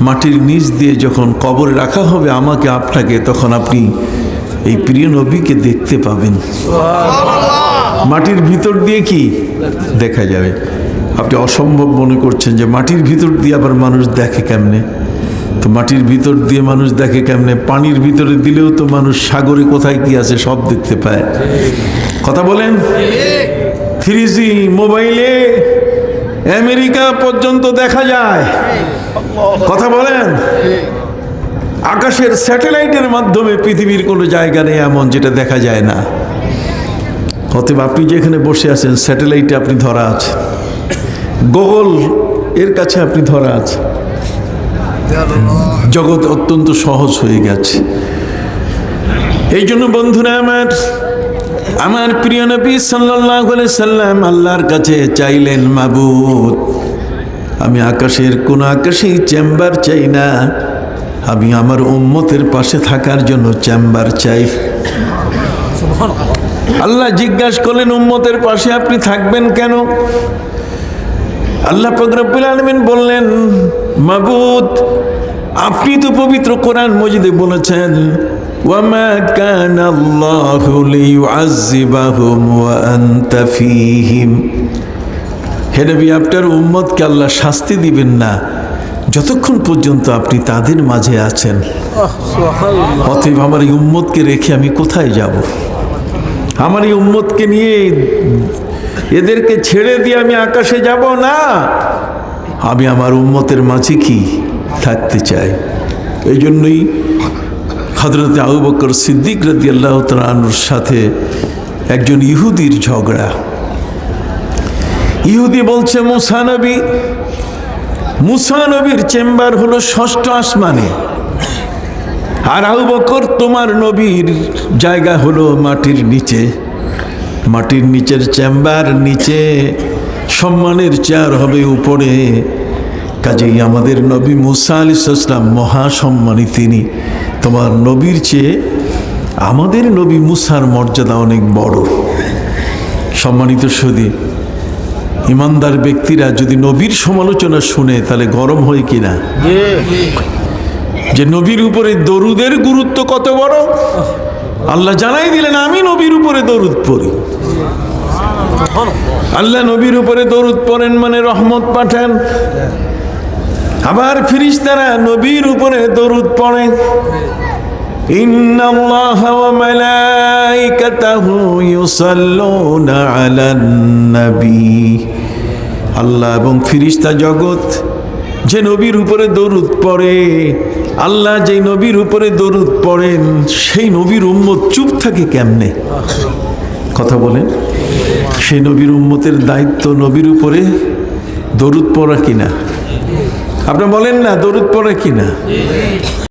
মাটির নিচ দিয়ে যখন কবরে রাখা হবে আমাকে আপনাকে তখন আপনি এই প্রিয় নবীকে দেখতে পাবেন। মাটির ভিতর দিয়ে কি? দেখা যাবে। আপনি অসম্ভব মনে করছেন যে মাটির ভিতর দিয়ে আবার মানুষ দেখে কেমনে? তো মাটির ভিতর দিয়ে মানুষ দেখে কেমনে? পানির ভিতরে দিলেও তো মানুষ সাগরে কোথায় কি আছে সব দেখতে পায়। কথা বলেন? থ্রি মোবাইলে আমেরিকা পর্যন্ত দেখা যায়। কথা বলেন? আকাশের স্যাটেলাইটের মাধ্যমে পৃথিবীর কোনো জায়গা নেই এমন যেটা দেখা যায় না। অতএব আপনি যেখানে বসে আছেন, স্যাটেলাইটে আপনি ধরা আছে গুগল এর কাছে আপনি ধরা আছে জগৎ অত্যন্ত সহজ হয়ে গেছে। এই জন্য বন্ধুরা আমার আমার প্রিয় নবী সাল্লাহ সাল্লাম আল্লাহর কাছে চাইলেন, মাবুদ, আমি আকাশের কোন আকাশেই চেম্বার চাই না। আমি আমার উম্মতের পাশে থাকার জন্য চেম্বার চাই। আল্লাহ জিজ্ঞাসা করলেন, উম্মতের পাশে আপনি থাকবেন কেন? আল্লাহ ফকরবুল আলমিন বললেন, মাবুদ, আপনি তো পবিত্র কোরআন মজিদে বলেছেন কান আল্লাহু লিউআযযিবাহুম ওয়া আনতা ফীহিম হে নবী আপনার উম্মতকে আল্লাহ শাস্তি দিবেন না। যতক্ষণ পর্যন্ত আপনি তাদের মাঝে আছেন। অতএব আমার এই উম্মতকে রেখে আমি কোথায় যাব? আমার এই উম্মতকে নিয়ে এদেরকে ছেড়ে দিয়ে আমি আকাশে যাব না? আমি আমার উম্মতের মাঝে কি থাকতে চাই? এই জন্যই হজরত আবু বকর সিদ্দিক রাদি আল্লাহ তালুর সাথে একজন ইহুদির ঝগড়া। ইহুদি বলছে মুসানবী মুসানবীর চেম্বার হলো ষষ্ঠ আসমানে। আর আবু বকর, তোমার নবীর জায়গা হলো মাটির নিচে। মাটির নিচের চেম্বার নিচে, সম্মানের চেয়ার হবে উপরে। কাজেই আমাদের নবী মুসা আলি ইসলাম মহাসম্মানী তিনি। তোমার নবীর চেয়ে আমাদের নবী মুসার মর্যাদা অনেক বড়। সম্মানিত সদী ইমানদার ব্যক্তিরা যদি নবীর সমালোচনা শুনে তাহলে গরম হয় কিনা যে নবীর উপরে দরুদের গুরুত্ব কত বড়? আল্লাহ জানাই দিলেন, আমি নবীর উপরে দরুদ পড়ি। আল্লাহ নবীর উপরে দরুদ পড়েন মানে রহমত পাঠান। আবার ফিরিস্তারা নবীর উপরে দরুদ পড়ে। আল্লাহ এবং ফিরিস্তা জগৎ যে নবীর উপরে দরুদ পড়ে, আল্লাহ যে নবীর উপরে দরুদ পড়েন, সেই নবীর উম্মত চুপ থাকে কেমনে? কথা বলেন, সেই নবীর উম্মতের দায়িত্ব নবীর উপরে দরুদ পড়া কিনা? আপনি বলেন না দরুদ পড়ে কিনা?